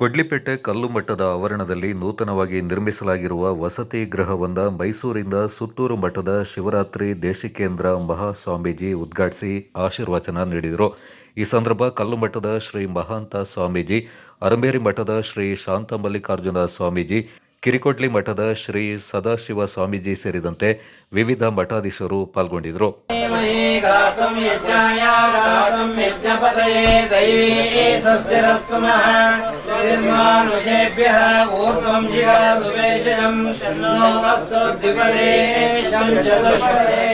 ಕೊಡ್ಲಿಪೇಟೆ ಕಲ್ಲು ಮಠದ ಆವರಣದಲ್ಲಿ ನೂತನವಾಗಿ ನಿರ್ಮಿಸಲಾಗಿರುವ ವಸತಿ ಗೃಹವೊಂದ ಮೈಸೂರಿಂದ ಸುತ್ತೂರು ಮಠದ ಶಿವರಾತ್ರಿ ದೇಶಿಕೇಂದ್ರ ಮಹಾಸ್ವಾಮೀಜಿ ಉದ್ಘಾಟಿಸಿ ಆಶೀರ್ವಚನ ನೀಡಿದರು. ಈ ಸಂದರ್ಭ ಕಲ್ಲು ಮಠದ ಶ್ರೀ ಮಹಾಂತ ಸ್ವಾಮೀಜಿ, ಅರಮೇರಿ ಮಠದ ಶ್ರೀ ಶಾಂತ ಮಲ್ಲಿಕಾರ್ಜುನ ಸ್ವಾಮೀಜಿ, ಕಿರಿಕೊಡ್ಲಿ ಮಠದ ಶ್ರೀ ಸದಾಶಿವ ಸ್ವಾಮೀಜಿ ಸೇರಿದಂತೆ ವಿವಿಧ ಮಠಾಧೀಶರು ಪಾಲ್ಗೊಂಡಿದ್ದರು. धीमहि गातुं यज्ञाय गातुं यज्ञपतये दैवी स्वस्तिरस्तु नः निर्मानुषेभ्यः ऊर्ध्वं जिगातुवेशयं शन्नो अस्तु द्विपदे शं चतुष्पदे